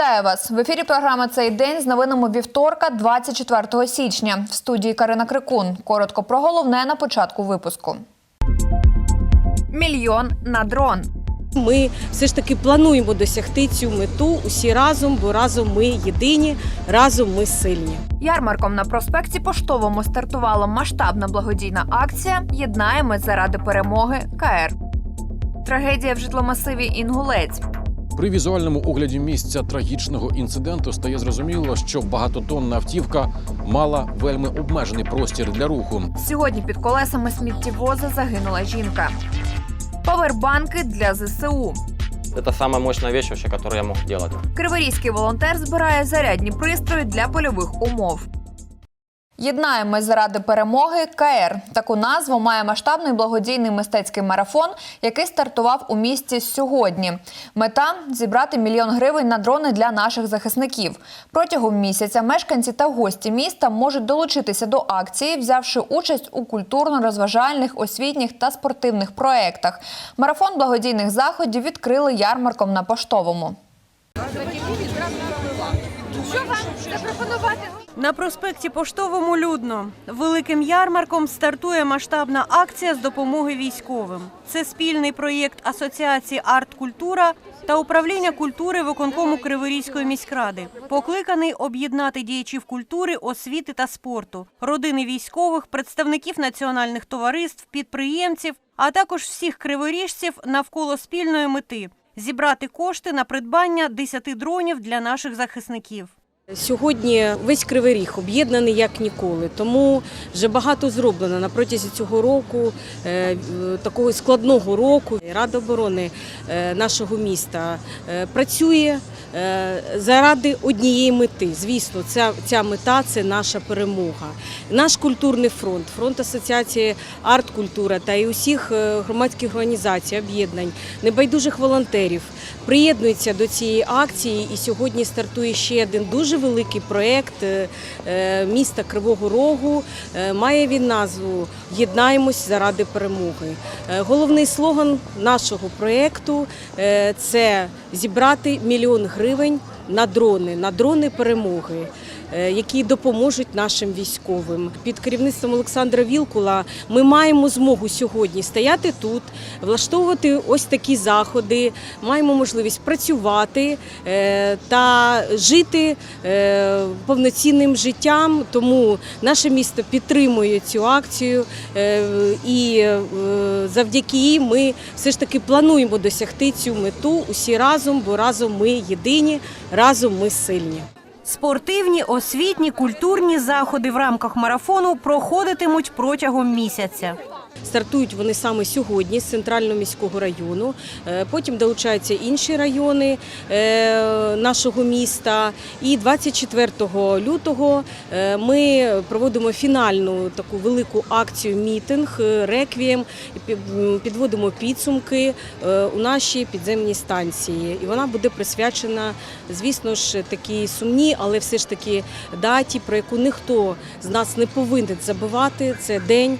Вітаю вас в ефірі. Програма цей день з новинами вівторка, 24 січня. В студії Карина Крикун. Коротко про головне на початку випуску. Мільйон на дрон. Ми все ж таки плануємо досягти цю мету усі разом, бо разом ми єдині, разом ми сильні. Ярмарком на проспекті Поштовому стартувала масштабна благодійна акція Єднаємо заради перемоги КР. Трагедія в житломасиві Інгулець. При візуальному огляді місця трагічного інциденту стає зрозуміло, що багатотонна автівка мала вельми обмежений простір для руху. Сьогодні під колесами сміттєвоза загинула жінка. Павербанки для ЗСУ. Это самая мощная вещь вообще, которую я мог делать. Криворізький волонтер збирає зарядні пристрої для польових умов. Єднаємось заради перемоги КР. Таку назву має масштабний благодійний мистецький марафон, який стартував у місті сьогодні. Мета зібрати мільйон гривень на дрони для наших захисників. Протягом місяця мешканці та гості міста можуть долучитися до акції, взявши участь у культурно-розважальних, освітніх та спортивних проєктах. Марафон благодійних заходів відкрили ярмарком на поштовому. На проспекті Поштовому людно. Великим ярмарком стартує масштабна акція з допомоги військовим. Це спільний проєкт Асоціації Арт-Культура та управління культури виконкому Криворізької міськради, покликаний об'єднати діячів культури, освіти та спорту, родини військових, представників національних товариств, підприємців, а також всіх криворіжців навколо спільної мети зібрати кошти на придбання 10 дронів для наших захисників. Сьогодні весь кривий ріг об'єднаний як ніколи, тому вже багато зроблено на протязі цього року, е, такого складного року. Рада оборони е, нашого міста е, працює заради однієї мети. Звісно, ця, ця мета це наша перемога. Наш культурний фронт, фронт асоціації арт-культура та і усіх громадських організацій, об'єднань, небайдужих волонтерів приєднуються до цієї акції. І сьогодні стартує ще один дуже великий проєкт е, е, міста Кривого Рогу. Е, Має він назву Єднаємось заради перемоги. Головний слоган нашого проєкту це зібрати мільйон гривень на дрони, на дрони перемоги. Е, Які допоможуть нашим військовим під керівництвом Олександра Вілкула. Ми маємо змогу сьогодні стояти тут, влаштовувати ось такі заходи. Маємо можливість працювати е, та жити е, повноцінним життям. Тому наше місто підтримує цю акцію, і завдяки їй ми все ж таки плануємо досягти цю мету усі разом, бо разом ми єдині, разом ми сильні. Спортивні, освітні, культурні заходи в рамках марафону проходитимуть протягом місяця. Стартують вони саме сьогодні з центрального міського району. Е, Потім долучаються інші райони е, нашого міста. І 24 лютого е, ми проводимо фінальну таку велику акцію мітинг, реквієм, підводимо підсумки у нашій підземній станції. І вона буде присвячена, звісно ж, такій сумній, але все ж таки даті, про яку ніхто з нас не повинен забувати. Це день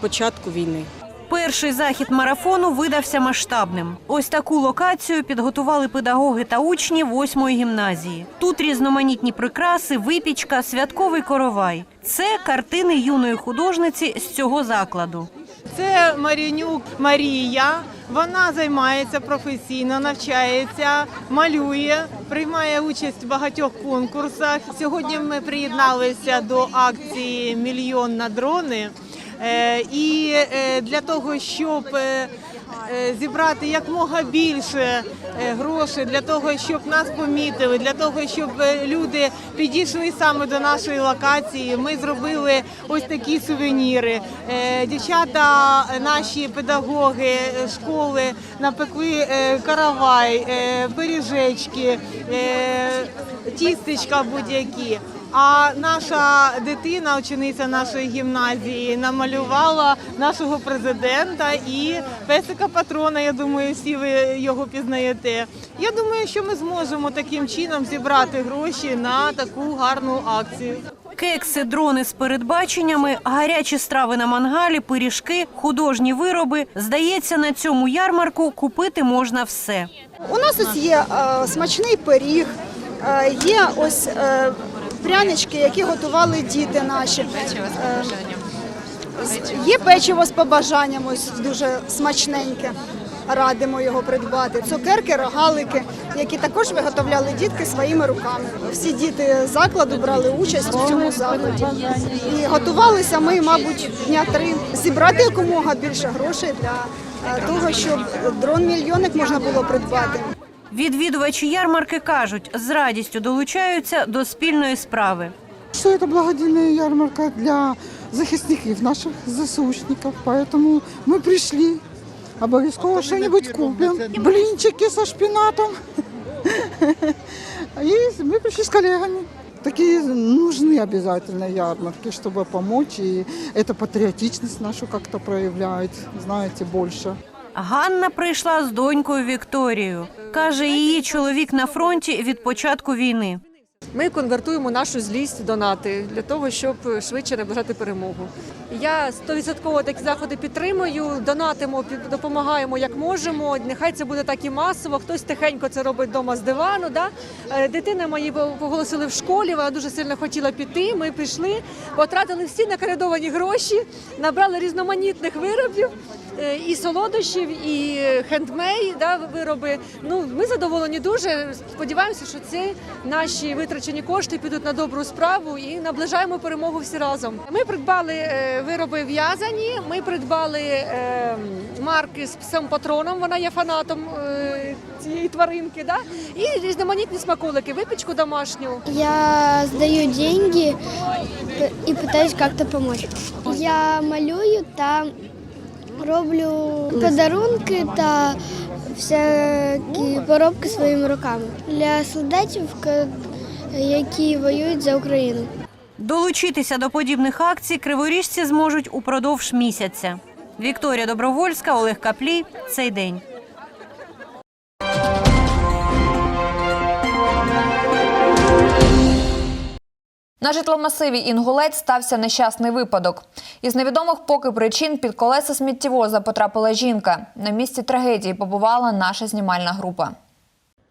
початку війни. Перший захід марафону видався масштабним. Ось таку локацію підготували педагоги та учні восьмої гімназії. Тут різноманітні прикраси, випічка, святковий коровай. Це картини юної художниці з цього закладу. Це Марінюк Марія. Вона займається професійно, навчається, малює, приймає участь в багатьох конкурсах. Сьогодні ми приєдналися до акції Мільйон на дрони. Е, І е, для того, щоб е, зібрати якмога більше грошей, для того, щоб нас помітили, для того, щоб люди підійшли саме до нашої локації, ми зробили ось такі сувеніри. Дівчата, наші педагоги школи напекли каравай, пиріжечки, тістечка будь-які. А наша дитина, учениця нашої гімназії, намалювала нашого президента і песика патрона. Я думаю, всі ви його пізнаєте. Я думаю, що ми зможемо таким чином зібрати гроші на таку гарну акцію. Кекси, дрони з передбаченнями, гарячі страви на мангалі, пиріжки, художні вироби. Здається, на цьому ярмарку купити можна все. У нас ось є е, смачний пиріг, Е, Є ось е, прянички, які готували діти наші. Е, з- Є печиво з побажанням, ось дуже смачненьке. Радимо його придбати. Цукерки, рогалики, які також виготовляли дітки своїми руками. Всі діти закладу брали участь у цьому заході. І готувалися ми, мабуть, дня три зібрати якомога більше грошей для е, того, щоб дрон-мільйонник можна було придбати. Відвідувачі ярмарки кажуть, з радістю долучаються до спільної справи. Что это благодійная ярмарка для захисників, наших ЗСУшників. Поэтому ми прийшли. Обов'язково що-нибудь купимо. Блинчики со шпинатом. И мы пришли с коллегами. Такие нужны обязательно ярмарки, чтобы помочь. И это патриотичность нашу как-то проявляет, знаете, больше. Ганна прийшла з донькою Вікторією. Каже, її чоловік на фронті від початку війни. Ми конвертуємо нашу злість в донати для того, щоб швидше наближати перемогу. Я стовідсотково такі заходи підтримую, донатимо, допомагаємо як можемо. Нехай це буде так і масово. Хтось тихенько це робить вдома з дивану. Да? Е, Дитина мої поголосили в школі. Вона дуже сильно хотіла піти. Ми пішли, потратили всі накаридовані гроші, набрали різноманітних виробів. Е, І солодощів, і хендмей, да, вироби. Ну ми задоволені дуже. Сподіваємося, що це наші витрачені кошти підуть на добру справу і наближаємо перемогу всі разом. Ми придбали е, вироби в'язані. Ми придбали е, марки з псом патроном. Вона є фанатом цієї тваринки. Да? І різноманітні смаколики, випічку домашню. Я сдаю деньги п- и пытаюсь как-то помочь. Я малюю та роблю подарунки та всякі поробки своїми руками для солдатів, які воюють за Україну. Долучитися до подібних акцій криворіжці зможуть упродовж місяця. Вікторія Добровольська, Олег Каплій. Цей день. На житломасиві Інгулець стався нещасний випадок. Із невідомих поки причин під колеса сміттєвоза потрапила жінка. На місці трагедії побувала наша знімальна група.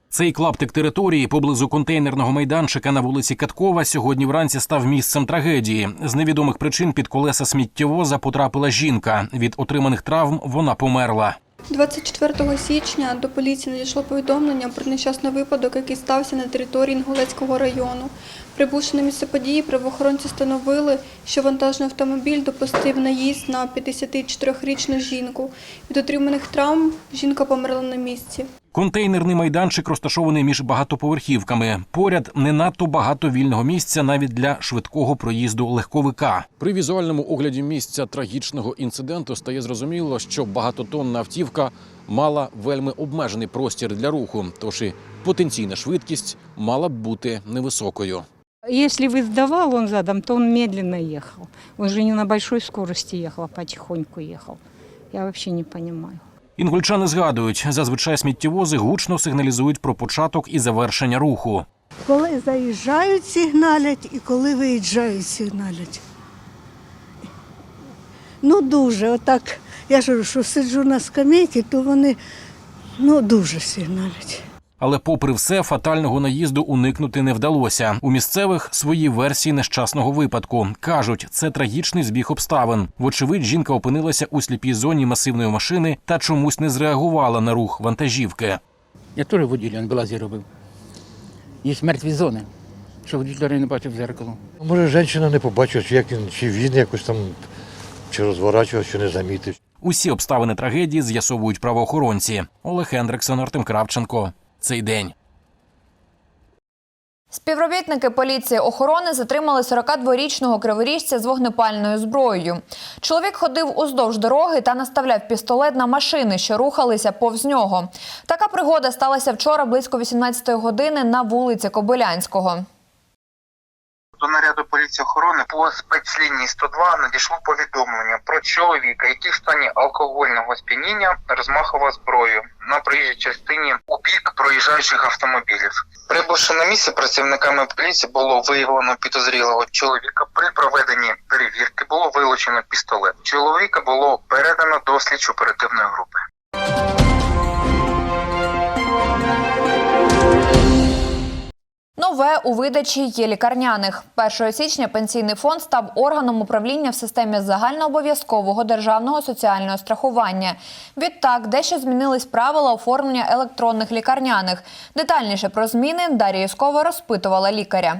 Цей клаптик території поблизу контейнерного майданчика на вулиці Каткова сьогодні вранці став місцем трагедії. З невідомих причин під колеса сміттєвоза потрапила жінка. Від отриманих травм вона померла. 24 січня до поліції надійшло повідомлення про нещасний випадок, який стався на території Інгулецького району. Прибувши на місце події, правоохоронці встановили, що вантажний автомобіль допустив наїзд на 54-річну жінку. Від отриманих травм жінка померла на місці. Контейнерний майданчик розташований між багатоповерхівками. Поряд не надто багато вільного місця навіть для швидкого проїзду легковика. При візуальному огляді місця трагічного інциденту стає зрозуміло, що багатотонна автівка мала вельми обмежений простір для руху, тож і потенційна швидкість мала б бути невисокою. Если бы сдавал он задом, то он медленно ехал. Он же не на большой скорости ехал, а потихоньку ехал. Я вообще не понимаю. Інгульчани згадують, зазвичай сміттєвози гучно сигналізують про початок і завершення руху. Коли заїжджають, сигналять і коли виїжджають, сигналять. Ну дуже, отак. Я ж говорю, що сиджу на скамейці, то вони ну, дуже сигналять. Але, попри все, фатального наїзду уникнути не вдалося. У місцевих свої версії нещасного випадку кажуть, це трагічний збіг обставин. Вочевидь, жінка опинилася у сліпій зоні масивної машини та чомусь не зреагувала на рух вантажівки. Я теж водій, він белазі робив. Є мертві зони, що водій не бачив в зеркало. Може, жінка не побачила, чи, як він, чи він якось там чи розворачував, чи не замітив. Усі обставини трагедії з'ясовують правоохоронці. Олег Хендриксон, Артем Кравченко. Цей день. Співробітники поліції охорони затримали 42-річного криворіжця з вогнепальною зброєю. Чоловік ходив уздовж дороги та наставляв пістолет на машини, що рухалися повз нього. Така пригода сталася вчора близько 18-ї години на вулиці Кобилянського. До наряду поліції охорони по спецлінії 102 надійшло повідомлення про чоловіка, який в стані алкогольного сп'яніння розмахував зброю на проїжджій частині у бік проїжджаючих автомобілів. Прибувши на місце, працівниками поліції було виявлено підозрілого чоловіка. При проведенні перевірки було вилучено пістолет. Чоловіка було передано до слідчо-оперативної групи. У видачі є лікарняних. 1 січня пенсійний фонд став органом управління в системі загальнообов'язкового державного соціального страхування. Відтак, дещо змінились правила оформлення електронних лікарняних. Детальніше про зміни Дар'я Юскова розпитувала лікаря.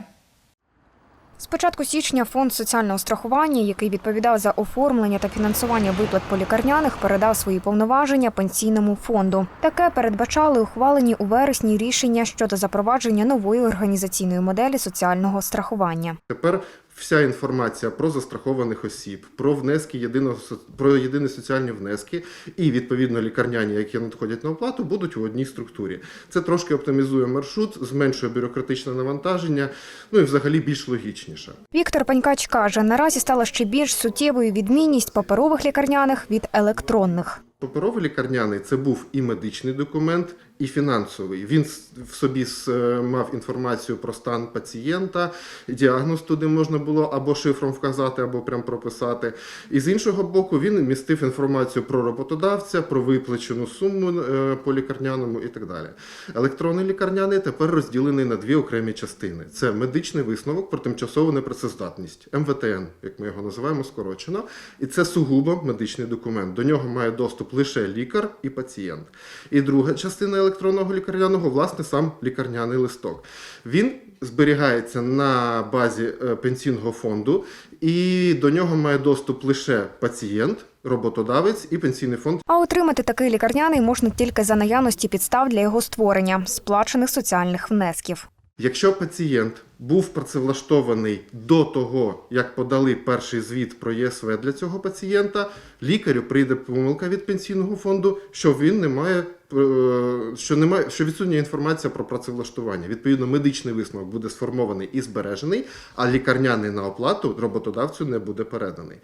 З початку січня фонд соціального страхування, який відповідав за оформлення та фінансування виплат по лікарняних, передав свої повноваження пенсійному фонду. Таке передбачали ухвалені у вересні рішення щодо запровадження нової організаційної моделі соціального страхування. Тепер вся інформація про застрахованих осіб, про внески єдиного про єдині соціальні внески і відповідно лікарняні, які надходять на оплату, будуть у одній структурі. Це трошки оптимізує маршрут, зменшує бюрократичне навантаження, ну і взагалі більш логічніше. Віктор Панькач каже, наразі стала ще більш суттєвою відмінність паперових лікарняних від електронних. Паперовий лікарняний це був і медичний документ, і фінансовий. Він в собі е, мав інформацію про стан пацієнта, діагноз туди можна було або шифром вказати, або прям прописати. І з іншого боку, він містив інформацію про роботодавця, про виплачену суму е, по лікарняному і так далі. Електронний лікарняний тепер розділений на дві окремі частини: це медичний висновок про тимчасову непрацездатність МВТН, як ми його називаємо скорочено, і це сугубо медичний документ. До нього має доступ лише лікар і пацієнт. І друга частина електронного лікарняного, власне, сам лікарняний листок. Він зберігається на базі е, пенсійного фонду, і до нього має доступ лише пацієнт, роботодавець і пенсійний фонд. А отримати такий лікарняний можна тільки за наявності підстав для його створення, сплачених соціальних внесків. Якщо пацієнт був працевлаштований до того, як подали перший звіт про ЄСВ для цього пацієнта, лікарю прийде помилка від пенсійного фонду, що він не має. е, Що немає, що відсутня інформація про працевлаштування. Відповідно, медичний висновок буде сформований і збережений, а лікарняний на оплату роботодавцю не буде переданий.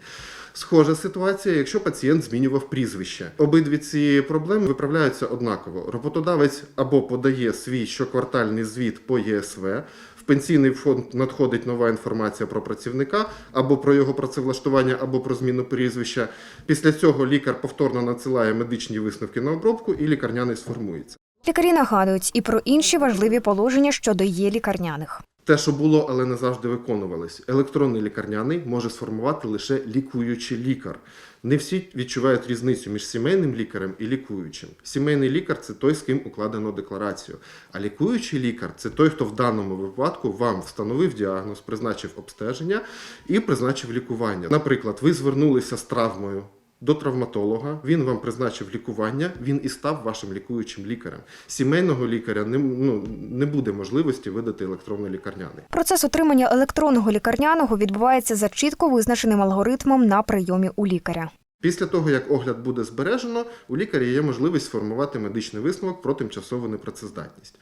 Схожа ситуація, якщо пацієнт змінював прізвище. Обидві ці проблеми виправляються однаково. Роботодавець або подає свій щоквартальний звіт по ЄСВ, в пенсійний фонд надходить нова інформація про працівника або про його працевлаштування, або про зміну прізвища. Після цього лікар повторно надсилає медичні висновки на обробку, і лікарняний сформується. Лікарі нагадують і про інші важливі положення щодо є лікарняних. Те, що було, але не завжди виконувалось. Електронний лікарняний може сформувати лише лікуючий лікар. Не всі відчувають різницю між сімейним лікарем і лікуючим. Сімейний лікар це той, з ким укладено декларацію. А лікуючий лікар це той, хто в даному випадку вам встановив діагноз, призначив обстеження і призначив лікування. Наприклад, ви звернулися з травмою. До травматолога він вам призначив лікування, він і став вашим лікуючим лікарем. Сімейного лікаря не, ну, не буде можливості видати електронний лікарняний. Процес отримання електронного лікарняного відбувається за чітко визначеним алгоритмом на прийомі у лікаря. Після того, як огляд буде збережено, у лікаря є можливість сформувати медичний висновок про тимчасову непрацездатність.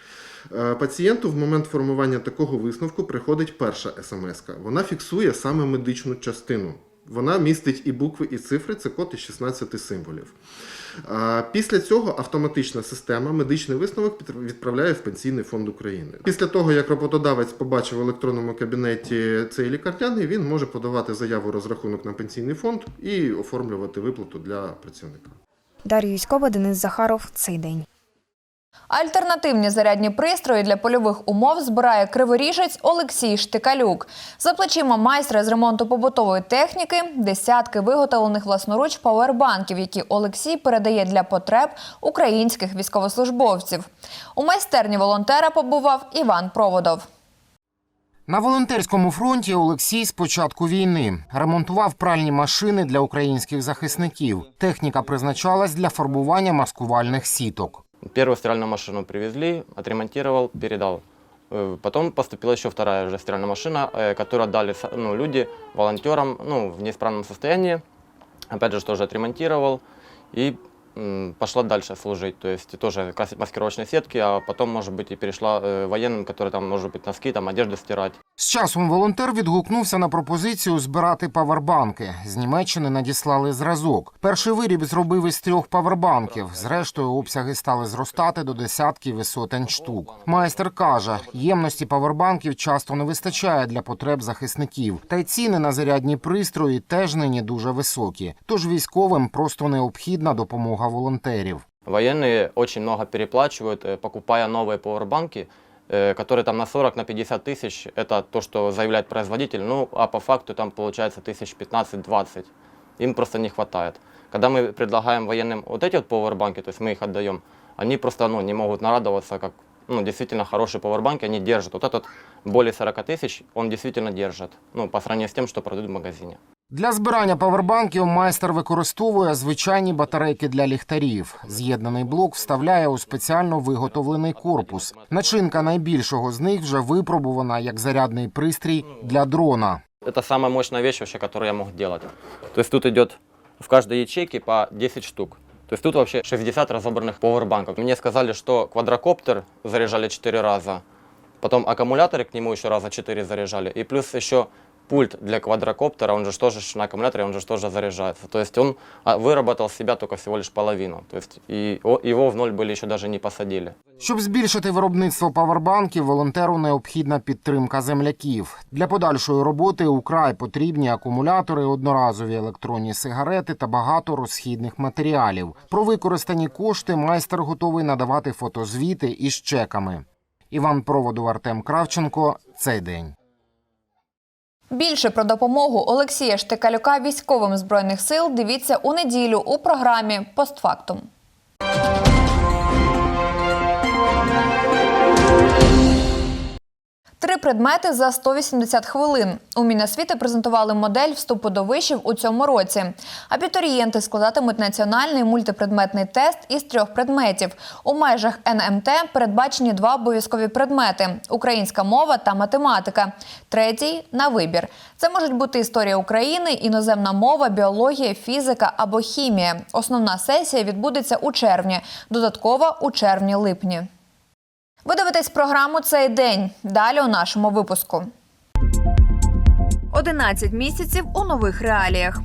Е, Пацієнту в момент формування такого висновку приходить перша смс. Вона фіксує саме медичну частину. Вона містить і букви, і цифри, це код із 16 символів. Після цього автоматична система медичний висновок відправляє в Пенсійний фонд України. Після того, як роботодавець побачив в електронному кабінеті цей лікарняний, він може подавати заяву розрахунок на пенсійний фонд і оформлювати виплату для працівника. Дар'я Юськова, Денис Захаров. Цей день. Альтернативні зарядні пристрої для польових умов збирає криворіжець Олексій Штикалюк. За плечима майстра з ремонту побутової техніки десятки виготовлених власноруч павербанків, які Олексій передає для потреб українських військовослужбовців. У майстерні волонтера побував Іван Проводов. На волонтерському фронті Олексій з початку війни ремонтував пральні машини для українських захисників. Техніка призначалась для фарбування маскувальних сіток. Первую стиральную машину привезли, отремонтировал, передал. Э, Потом поступила еще вторая уже стиральная машина, э, которую отдали со- ну, люди волонтерам ну, в неисправном состоянии. Опять же, тоже отремонтировал и пошла дальше служить. То есть тоже красить маскировочные сетки, а потом, может быть, и перешла э, военным, которые там, может быть, носки, там, одежду стирать. З часом волонтер відгукнувся на пропозицію збирати павербанки. З Німеччини надіслали зразок. Перший виріб зробив із трьох павербанків. Зрештою, обсяги стали зростати до десятків і сотень штук. Майстер каже, ємності павербанків часто не вистачає для потреб захисників. Та й ціни на зарядні пристрої теж нині дуже високі. Тож військовим просто необхідна допомога волонтерів. Военные очень много переплачивают, э, покупая новые пауэрбанки. э, который там на 40, на 50 тысяч, это то, что заявляет производитель, ну, а по факту там получается тысяч 15-20. Им просто не хватает. Когда мы предлагаем военным вот эти вот пауэрбанки, то есть мы их отдаем, они просто ну, не могут нарадоваться, как ну, действительно хорошие пауэрбанки, они держат. Вот этот более 40 тысяч, он действительно держит, ну, по сравнению с тем, что продают в магазине. Для збирання павербанків майстер використовує звичайні батарейки для ліхтарів. З'єднаний блок вставляє у спеціально виготовлений корпус. Начинка найбільшого з них вже випробувана як зарядний пристрій для дрона. Это самая мощная вещь вообще, которую я мог делать. То есть тут идет в каждой ячейке по 10 штук. То есть тут вообще 60 разобранных пауэрбанков. Мне сказали, что квадрокоптер заряжали 4 раза, потом аккумуляторы к нему еще раза 4 заряжали, и плюс еще пульт для квадрокоптера, он же тоже на аккумуляторе, он же тоже заряжается. То есть он выработал себя только всего лишь половину. То есть и его в ноль были еще даже не посадили. Щоб збільшити виробництво павербанків, волонтеру необхідна підтримка земляків. Для подальшої роботи украй потрібні акумулятори, одноразові електронні сигарети та багато розхідних матеріалів. Про використані кошти майстер готовий надавати фотозвіти із чеками. Іван Проводов, Артем Кравченко. Цей день. Більше про допомогу Олексія Штикалюка військовим збройних сил дивіться у неділю у програмі Постфактум. Три предмети за 180 хвилин. У Міносвіти презентували модель вступу до вишів у цьому році. Абітурієнти складатимуть національний мультипредметний тест із трьох предметів. У межах НМТ передбачені два обов'язкові предмети: українська мова та математика. Третій на вибір. Це можуть бути історія України, іноземна мова, біологія, фізика або хімія. Основна сесія відбудеться у червні, додаткова у червні-липні. Ви дивитесь програму цей день. Далі у нашому випуску. 11 місяців у нових реаліях.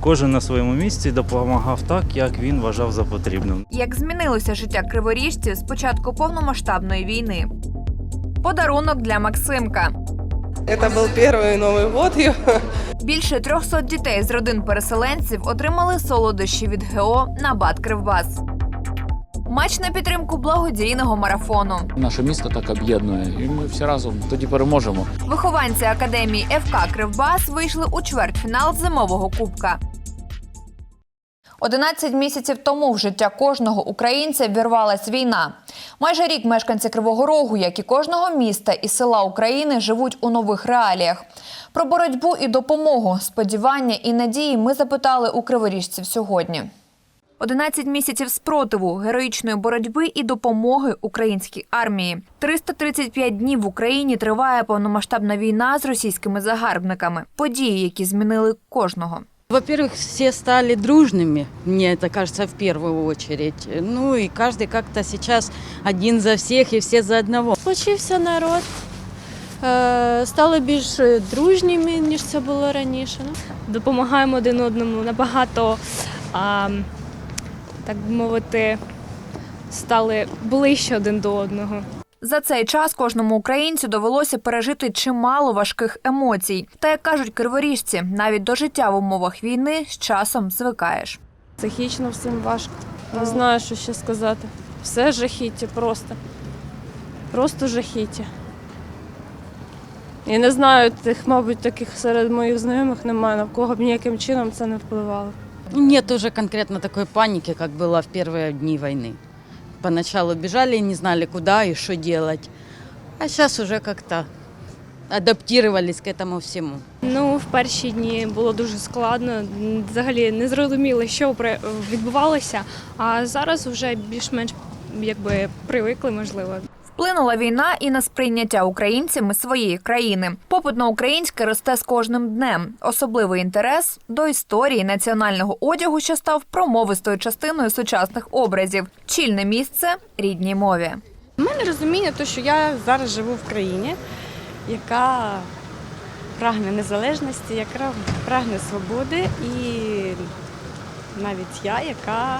Кожен на своєму місці допомагав так, як він вважав за потрібним. Як змінилося життя криворіжців з початку повномасштабної війни. Подарунок для Максимка. Это был первый Новый год. Більше 300 дітей з родин переселенців отримали солодощі від ГО «Набат Кривбас». Матч на підтримку благодійного марафону. Наше місто так об'єднує, і ми всі разом тоді переможемо. Вихованці академії ФК Кривбас вийшли у чвертьфінал зимового кубка. 11 місяців тому в життя кожного українця вірвалась війна. Майже рік мешканці Кривого Рогу, як і кожного міста і села України, живуть у нових реаліях. Про боротьбу і допомогу, сподівання і надії ми запитали у криворіжців сьогодні. 11 місяців спротиву, героїчної боротьби і допомоги українській армії. 335 днів в Україні триває повномасштабна війна з російськими загарбниками. Події, які змінили кожного. Во-первых, все стали дружными, мне это кажется, в первую очередь. Ну и каждый как-то сейчас один за всех и все за одного. Почився народ, е, стали більш дружніми, ніж це було раніше. Ну, Допомагаємо один одному набагато, а, так би мовити, стали ближче один до одного. За цей час кожному українцю довелося пережити чимало важких емоцій. Та як кажуть криворіжці, навіть до життя в умовах війни з часом звикаєш. Психічно всім важко. Не знаю, що ще сказати. Все жахіття просто. Просто жахіття. Я не знаю, тих, мабуть, таких серед моїх знайомих немає, на кого б ніяким чином це не впливало. Нет уже конкретно такой паники, как было в первые дни войны. Поначалу бежали и не знали, куда и что делать. А сейчас уже как-то адаптировались к этому всему. Ну, в перші дні було дуже складно. м, Взагалі не зрозуміли, що при- відбувалося. А зараз вже більш-менш якби привикли, можливо. Вплинула війна і на сприйняття українцями своєї країни. Попит на українське росте з кожним днем. Особливий інтерес до історії національного одягу, що став промовистою частиною сучасних образів. Чільне місце рідній мові. У мене розуміння, то, що я зараз живу в країні, яка прагне незалежності, яка прагне свободи, і навіть я, яка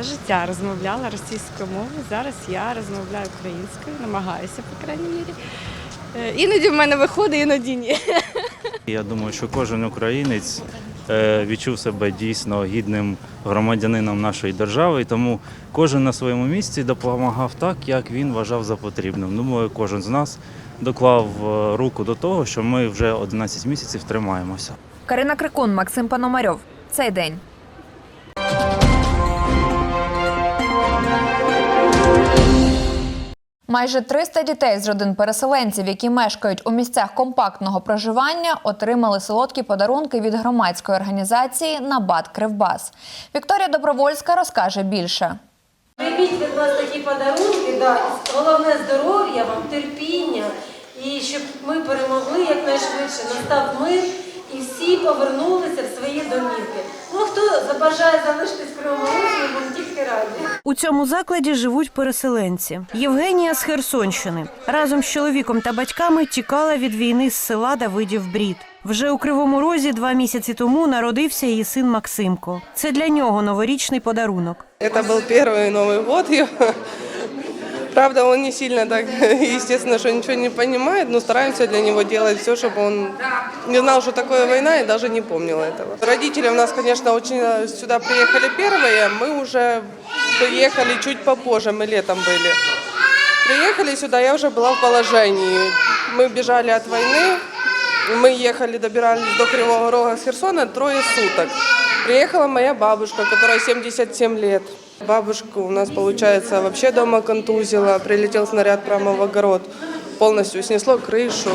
все життя розмовляла російською мовою, зараз я розмовляю українською, намагаюся, по крайній мірі. Е, Іноді в мене виходить, іноді ні. Я думаю, що кожен українець е, відчув себе дійсно гідним громадянином нашої держави. І тому кожен на своєму місці допомагав так, як він вважав за потрібним. Думаю, кожен з нас доклав е, руку до того, що ми вже 11 місяців тримаємося. Карина Крикун, Максим Пономарьов. Цей день. Майже 300 дітей з родин переселенців, які мешкають у місцях компактного проживання, отримали солодкі подарунки від громадської організації Набат Кривбас. Вікторія Добровольська розкаже більше. Прийміть від нас такі подарунки, да, головне здоров'я терпіння, і щоб ми перемогли якнайшвидше, настав мир і всі повернулися в свої домівки. Ну, хто забажає залишитись в Кривому Розі, ми будемо тільки раді. У цьому закладі живуть переселенці. Євгенія з Херсонщини разом з чоловіком та батьками тікала від війни з села Давидів Брід. Вже у Кривому Розі два місяці тому народився її син Максимко. Це для нього новорічний подарунок. Это был первый Новый год. Правда, он не сильно так, естественно, что ничего не понимает, но стараемся для него делать все, чтобы он не знал, что такое война и даже не помнил этого. Родители у нас, конечно, очень э, сюда приехали первые, мы уже приехали чуть попозже, мы летом были. Приехали сюда, я уже была в положении. Мы бежали от войны, мы ехали, добирались до Кривого Рога с Херсона трое суток. Приехала моя бабушка, которая 77 лет. Бабушку у нас, получается, вообще дома контузила, прилетел снаряд прямо в огород, полностью снесло крышу.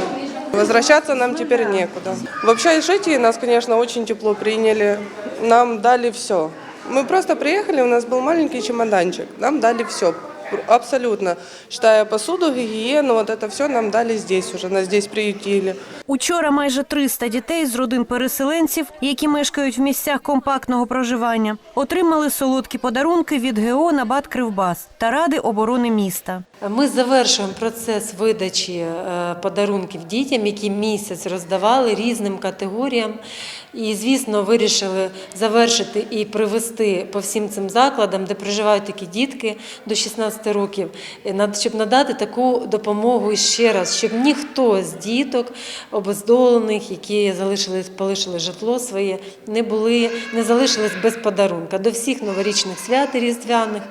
Возвращаться нам теперь некуда. В общежитии нас, конечно, очень тепло приняли, нам дали все. Мы просто приехали, у нас был маленький чемоданчик, нам дали все, абсолютно. Считая посуду, гигиену, вот это все нам дали здесь уже, нас здесь приютили. Учора майже 300 дітей з родин переселенців, які мешкають в місцях компактного проживання, отримали солодкі подарунки від ГО «Набат Кривбас» та Ради оборони міста. Ми завершуємо процес видачі е, подарунків дітям, які місяць роздавали різним категоріям. І, звісно, вирішили завершити і привести по всім цим закладам, де проживають такі дітки до 16 років, е, щоб надати таку допомогу ще раз, щоб ніхто з діток обездолених, які залишили, полишили житло своє, не були, не залишились без подарунка до всіх новорічних свят і різдвяних.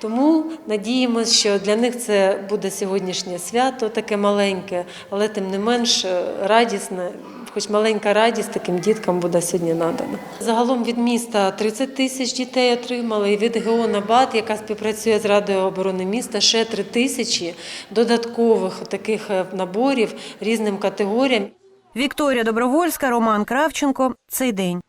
Тому надіємося, що для них це буде сьогоднішнє свято, таке маленьке, але тим не менш е, радісне. Хоч маленька радість таким діткам буде сьогодні надана. Загалом від міста 30 тисяч дітей отримали, і від ГО «Набат», яка співпрацює з Радою оборони міста, ще 3 тисячі додаткових таких е, наборів різним категоріям. Вікторія Добровольська, Роман Кравченко. Цей день.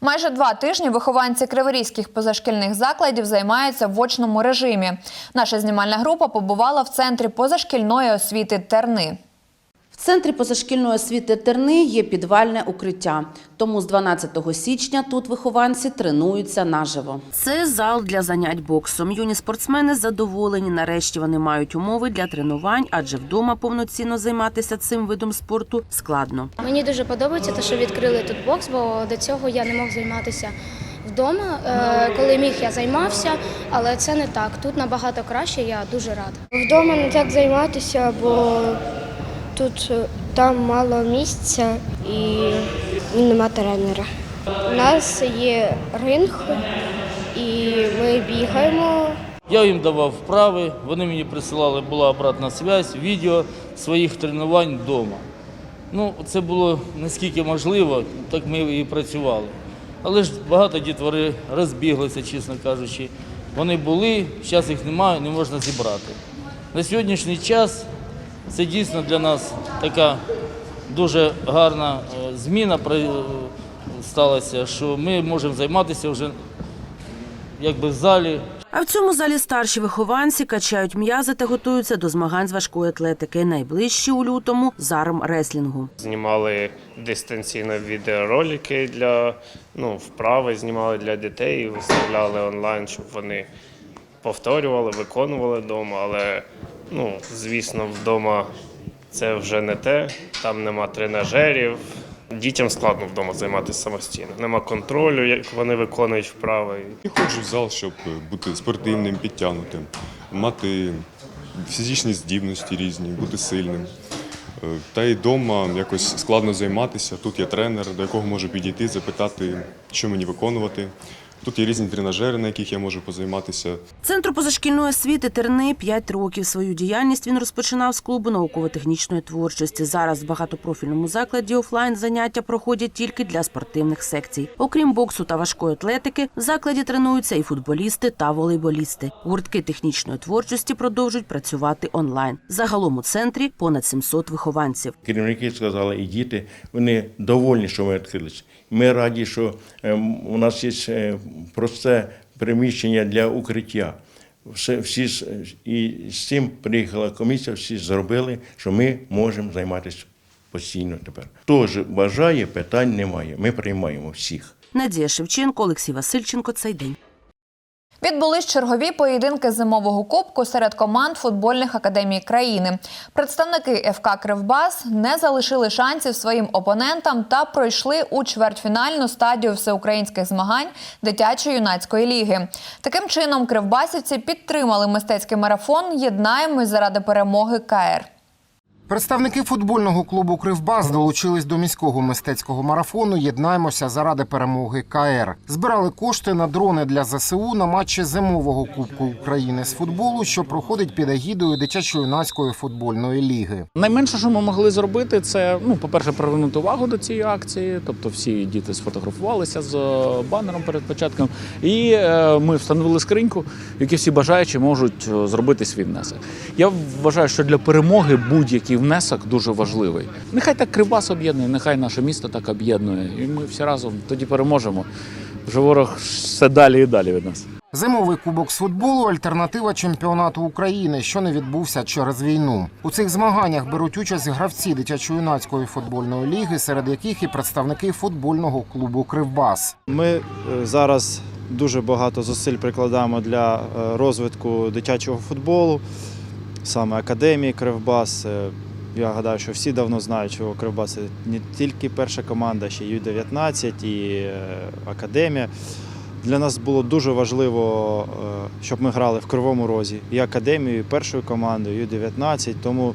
Майже два тижні вихованці криворізьких позашкільних закладів займаються в очному режимі. Наша знімальна група побувала в центрі позашкільної освіти Терни. В центрі позашкільної освіти Терни є підвальне укриття. Тому з 12 січня тут вихованці тренуються наживо. Це зал для занять боксом. Юні спортсмени задоволені. Нарешті вони мають умови для тренувань, адже вдома повноцінно займатися цим видом спорту складно. Мені дуже подобається, те, що відкрили тут бокс, бо до цього я не мог займатися вдома. Е, Коли міг, я займався, але це не так. Тут набагато краще, я дуже рада. Вдома не так займатися, бо тут е, там мало місця і нема тренера. У нас є ринг, і ми бігаємо. Я їм давав вправи, вони мені присилали, була обратна зв'язь, відео своїх тренувань вдома. Ну, це було наскільки можливо, так ми і працювали. Але ж багато дітвори розбіглися, чесно кажучи. Вони були, зараз їх немає, не можна зібрати. На сьогоднішній час це дійсно для нас така дуже гарна е, зміна е, сталася, що ми можемо займатися вже якби в залі. А в цьому залі старші вихованці качають м'язи та готуються до змагань з важкої атлетики. Найближчі у лютому з армреслінгу. Знімали дистанційно відеоролики для ну, вправи, знімали для дітей і виставляли онлайн, щоб вони повторювали, виконували вдома. Але, ну, звісно, вдома це вже не те, там нема тренажерів. Дітям складно вдома займатися самостійно. Нема контролю, як вони виконують вправи. Я ходжу в зал, щоб бути спортивним, підтягнутим, мати фізичні здібності різні, бути сильним. Е, Та й вдома якось складно займатися. Тут є тренер, до якого можу підійти, запитати, що мені виконувати. Тут є різні тренажери, на яких я можу позайматися. Центру позашкільної освіти Терни 5 років. Свою діяльність він розпочинав з клубу науково-технічної творчості. Зараз в багатопрофільному закладі офлайн заняття проходять тільки для спортивних секцій. Окрім боксу та важкої атлетики, в закладі тренуються і футболісти та волейболісти. Гуртки технічної творчості продовжують працювати онлайн. Загалом у центрі понад 700 вихованців. Керівники сказали, і діти, вони довольні, що ми відкрилися. Ми раді, що ем, у нас є е, просте приміщення для укриття. Все, всі і з цим приїхала комісія, всі зробили, що ми можемо займатися постійно тепер. Хто ж бажає, питань немає. Ми приймаємо всіх. Надія Шевченко, Олексій Васильченко. Цей день. Відбулись чергові поєдинки зимового кубку серед команд футбольних академій країни. Представники ФК Кривбас не залишили шансів своїм опонентам та пройшли у чвертьфінальну стадію всеукраїнських змагань дитячо-юнацької ліги. Таким чином, кривбасівці підтримали мистецький марафон Єднаємось заради перемоги КР. Представники футбольного клубу Кривбас долучились до міського мистецького марафону Єднаймося заради перемоги КР. Збирали кошти на дрони для ЗСУ на матчі зимового кубку України з футболу, що проходить під агідою дитячо-юнацької футбольної ліги. Найменше, що ми могли зробити, це ну, по-перше, привернути увагу до цієї акції. Тобто всі діти сфотографувалися з е, банером перед початком. І е, ми встановили скриньку, в якій всі бажаючі можуть е, зробити свій внесок. Я вважаю, що для перемоги будь-який внесок дуже важливий. Нехай так Кривбас об'єднує, нехай наше місто так об'єднує. І ми всі разом тоді переможемо. Вже ворог все далі і далі від нас. Зимовий кубок з футболу альтернатива чемпіонату України, що не відбувся через війну. У цих змаганнях беруть участь гравці дитячо-юнацької футбольної ліги, серед яких і представники футбольного клубу Кривбас. Ми е, зараз дуже багато зусиль прикладаємо для е, розвитку дитячого футболу, саме академії Кривбас. Я гадаю, що всі давно знають, що Кривбас це не тільки перша команда, ще й Ю-19 і е, академія. Для нас було дуже важливо, е, щоб ми грали в Кривому Розі і академією, і першою командою, Ю-19. Тому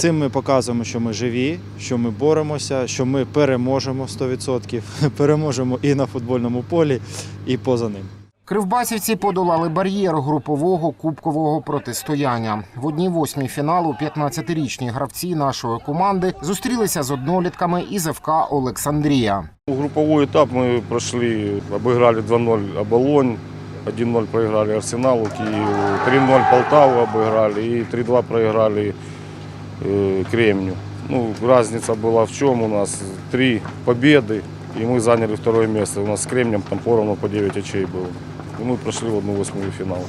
Цим ми показуємо, що ми живі, що ми боремося, що ми переможемо 100%, переможемо і на футбольному полі, і поза ним. Кривбасівці подолали бар'єр групового кубкового протистояння. В одній восьмій фіналу 15-річні гравці нашої команди зустрілися з однолітками із ФК Олександрія. Групповой этап мы прошли, обыграли 2-0 Оболонь, 1-0 проиграли Арсеналу, Киеву, 3-0 Полтаву обыграли и 3-2 проиграли э, Кремню. Ну, разница была в чем у нас? Три победы, и мы заняли второе место. У нас с Кремнем там поровну по 9 очей было. И мы прошли в 1-8 финал.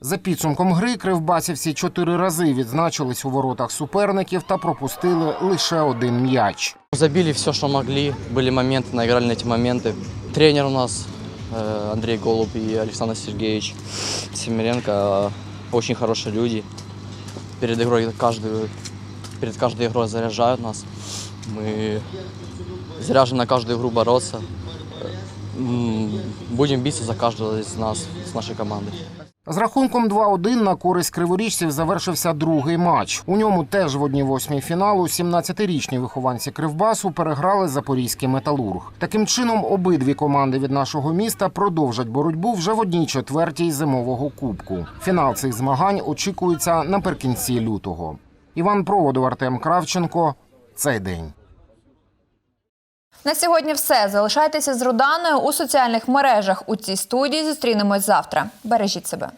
За підсумком гри кривбасівці чотири рази відзначились у воротах суперників та пропустили лише один м'яч. Забили все, что могли. Были моменты, наиграли на эти моменты. Тренер у нас э, Андрей Голуб и Александр Сергеевич Семеренко э, очень хорошие люди. Перед игрой каждую, перед каждой игрой заряжают нас. Мы заряжены на каждую игру бороться. Э, м, за каждого из нас, с нашей командой. З рахунком 2-1 на користь криворіжців завершився другий матч. У ньому теж в одній восьмій фіналу 17-річні вихованці Кривбасу переграли запорізький металург. Таким чином, обидві команди від нашого міста продовжать боротьбу вже в одній четвертій зимового кубку. Фінал цих змагань очікується наприкінці лютого. Іван Проводов, Артем Кравченко. Цей день. На сьогодні все. Залишайтеся з Руданою у соціальних мережах. У цій студії зустрінемось завтра. Бережіть себе.